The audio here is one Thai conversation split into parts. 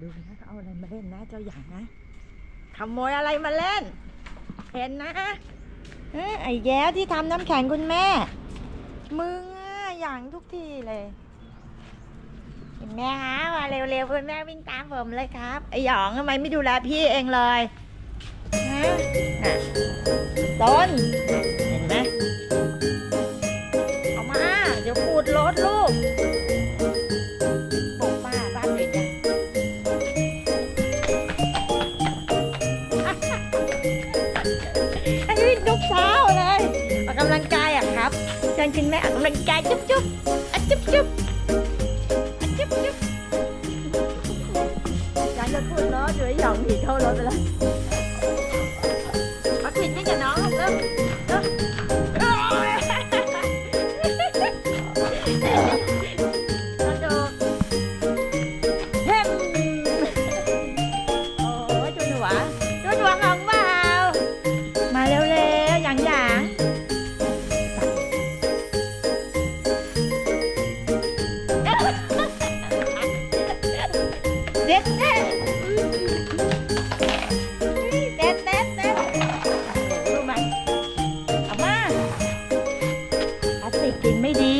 ดูนะเขาเอาอะไรมาเล่นนะ เจ้าหยางนะขโมยอะไรมาเล่น เห็นนะไอ้แย้ที่ทำน้ำแข็งคุณแม่ มึงอะอย่างทุกทีเลยเห็นไหมคะมาเร็วๆคุณแม่วิ่งตามผมเลยครับ ไอ้หยองทำไมไม่ดูแลพี่เองเลยฮะน่ะ เชิญคุณแม่ออกกำลังกายจุ๊บจุ๊บอะจุ๊บจุ๊บอะจุ๊บจุ๊บอยากจะพูดล้ออยู่ไอ้หยองผีเข้ารถไปแล้ว เด็ดเด็ดเด็ดเด็ดเด็ดรู้ไหมเอามาพลาสติกกินไม่ดี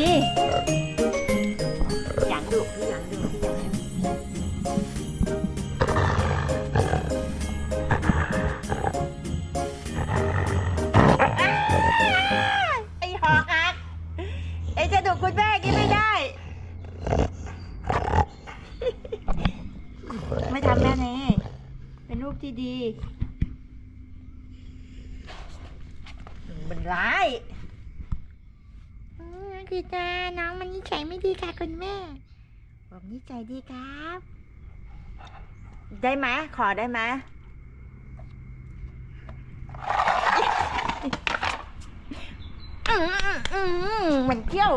อย่างดุพี่อย่างดุพี่อย่างดุไอหอกหักไอ้จะดุคุณแม่กินไม่ได้ ไม่ทำ แม่เน่เป็นลูกที่ดี มันร้ายคือตาน้องมันนิสัยไม่ดีค่ะคุณแม่ ผมนิสัยดีครับ ได้ไหมขอได้ไหมอืมอืมอืมมันเที่ยว